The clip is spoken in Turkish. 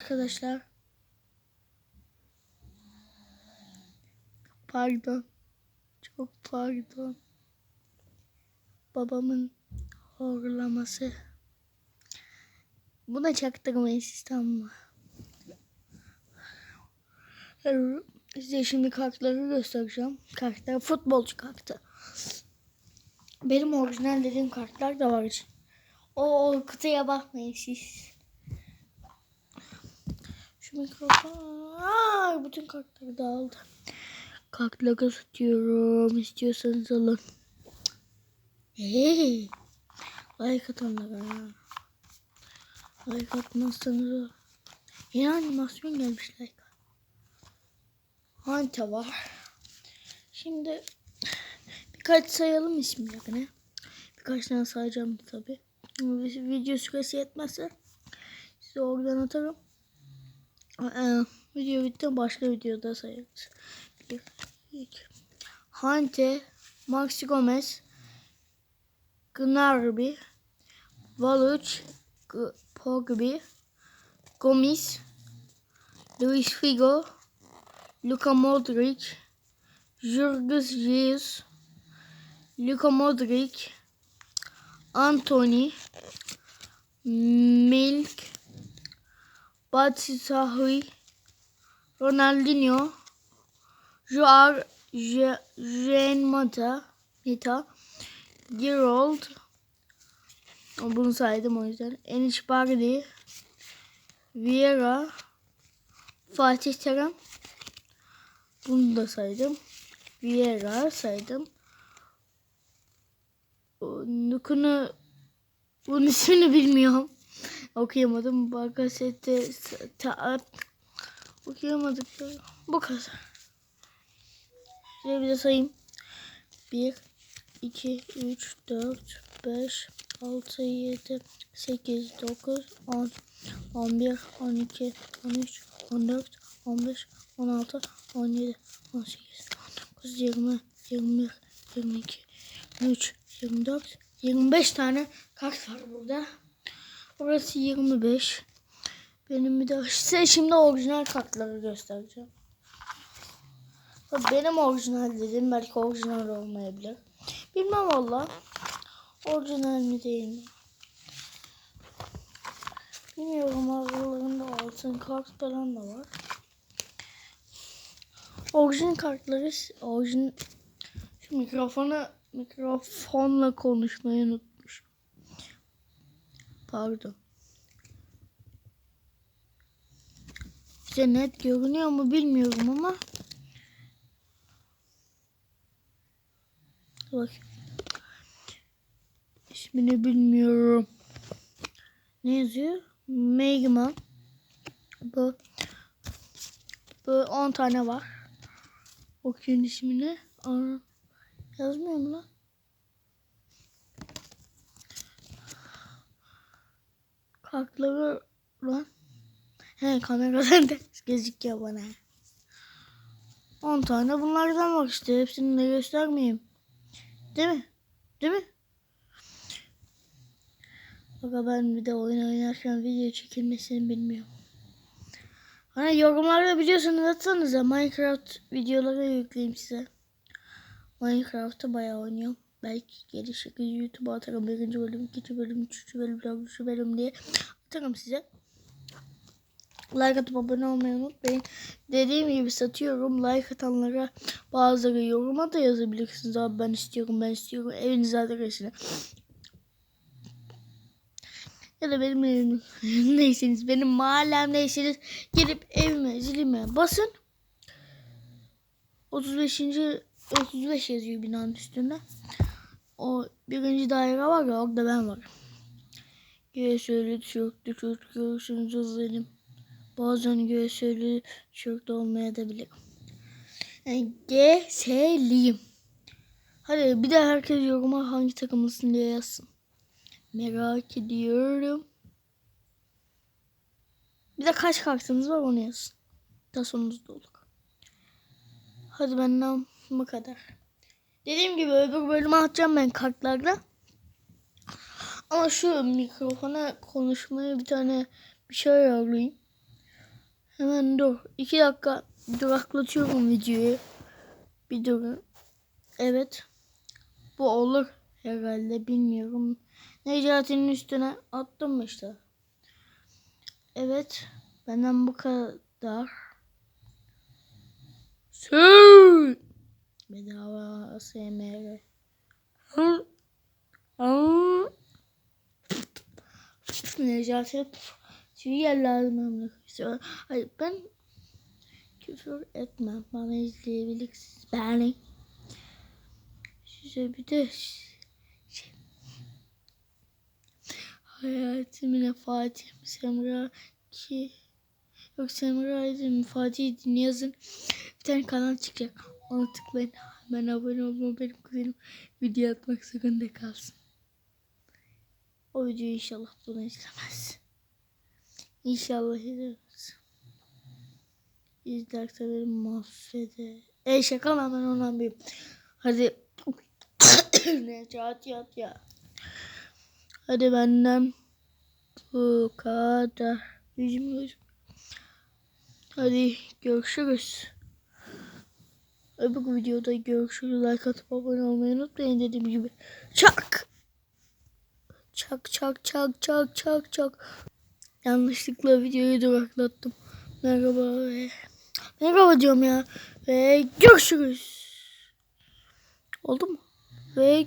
Arkadaşlar. Pardon. Çok pardon. Babamın horlaması. Buna çaktırmayın siz tamam mı? Size şimdi kartları göstereceğim. Kartlar futbolcu kartı. Benim orijinal dediğim kartlar da var. O, o kutuya bakmayın siz. Şu mikrofon. Aa, bütün kartları dağıldı. Kartları tutuyorum. İstiyorsanız alın. Hey. Like atanlara. Like atmazsanız Yine animasyon gelmiş like. Hanta var. Şimdi birkaç sayalım isimlerini. Birkaç tane sayacağım tabi. Video süresi yetmezse size oradan atarım. Video bitti başka videoda iki. Hante, Maxi Gomez, Gnarby, Valuch, G- Pogby, Gomis, Luis Figo, Luka Modric, Jurgis Jesus, Luka Modric, Anthony, Batshuayi, Ronaldinho, Joar, Je- Jean Mata, Mita, Giroud, bunu saydım o yüzden. Eniş Bardi, Vieira, Fatih Terim, bunu da saydım. Vieira saydım. Nukunu bunun ismini bilmiyorum. Okuyamadım. Bakasete taat okuyamadık. ya. Bu kadar. Şöyle bir de sayayım. 1 2 3 4 5 6 7 8 9 10 11 12 13 14 15 16 17 18 19 20 21 22 23 24 25 tane kart var burada. Burası 25. Benim bir de size şimdi orijinal kartları göstereceğim. Benim orijinal dedim. Belki orijinal olmayabilir. Bilmem valla. Orijinal mi değil mi? Bilmiyorum aralarında altın kart falan da var. Orijinal kartları orijin şu mikrofonu mikrofonla konuşmayı unutmuşum. Pardon. Size net görünüyor mu bilmiyorum ama Bak. İsmini bilmiyorum. Ne yazıyor? Megman. Bu. Bu 10 tane var. Okuyun ismini. Aa, yazmıyor mu lan? Kartları. He kameradan da gözüküyor bana. 10 tane bunlardan var işte. Hepsini de göstermeyeyim. Değil mi? Değil mi? Bak ben bir de oyun oynarken video çekilmesini bilmiyorum. Hani yorumlarda biliyorsanız atsanıza Minecraft videoları yükleyeyim size. Minecraft'ı bayağı oynuyorum. Belki gelişik YouTube'a atarım. Birinci bölüm, ikinci bölüm, üçüncü bölüm, dördüncü bölüm diye atarım size. Like atıp abone olmayı unutmayın. Dediğim gibi satıyorum. Like atanlara bazıları yoruma da yazabilirsiniz. Abi ben istiyorum ben istiyorum. Eviniz adresine. Ya da benim evim neyseniz benim mahallemdeyseniz gelip evime zilime basın. 35. 35 yazıyor binanın üstünde. O birinci daire var ya orada ben varım. GS'li tişörtlü çocuk görürsünüz özledim. Bazen GS'li tişörtlü olmayabilirim. Yani GS'liyim. Hadi bir de herkes yoruma hangi takımlısın diye yazsın. Merak ediyorum. Bir de kaç kartınız var onu yazın. Daha sonunuzda olur. Hadi benden bu kadar. Dediğim gibi öbür bölümü atacağım ben kartlarla. Ama şu mikrofona konuşmaya bir tane bir şey ayarlayayım. Hemen dur. İki dakika duraklatıyorum videoyu. Bir durun. Evet. Bu olur herhalde bilmiyorum. Necati'nin üstüne attım işte. Evet. Benden bu kadar. Sür. Bedava ASMR. Necati Şimdi yer lazım arkadaşlar. Hayır ben küfür etmem. Bana izleyebilirsiniz. Beni. Size bir de şey, hayatımın Fatih Semra ki yok Semra Fatih yazın. Bir tane kanal çıkacak. Ona tıklayın. Ben abone olma benim kuzenim video atmak zorunda kalsın. O videoyu inşallah bunu izlemez. İnşallah izlemez. İzlerse beni mahveder. E şaka mı ben ondan bir. Hadi. Necati yat ya. Hadi benden bu kadar. Yüzüm gözüm. Hadi görüşürüz. Öbür videoda görüşürüz. Like atıp abone olmayı unutmayın dediğim gibi. Çak. Çak çak çak çak çak çak. Yanlışlıkla videoyu duraklattım. Merhaba ve merhaba diyorum ya. Ve görüşürüz. Oldu mu? Ve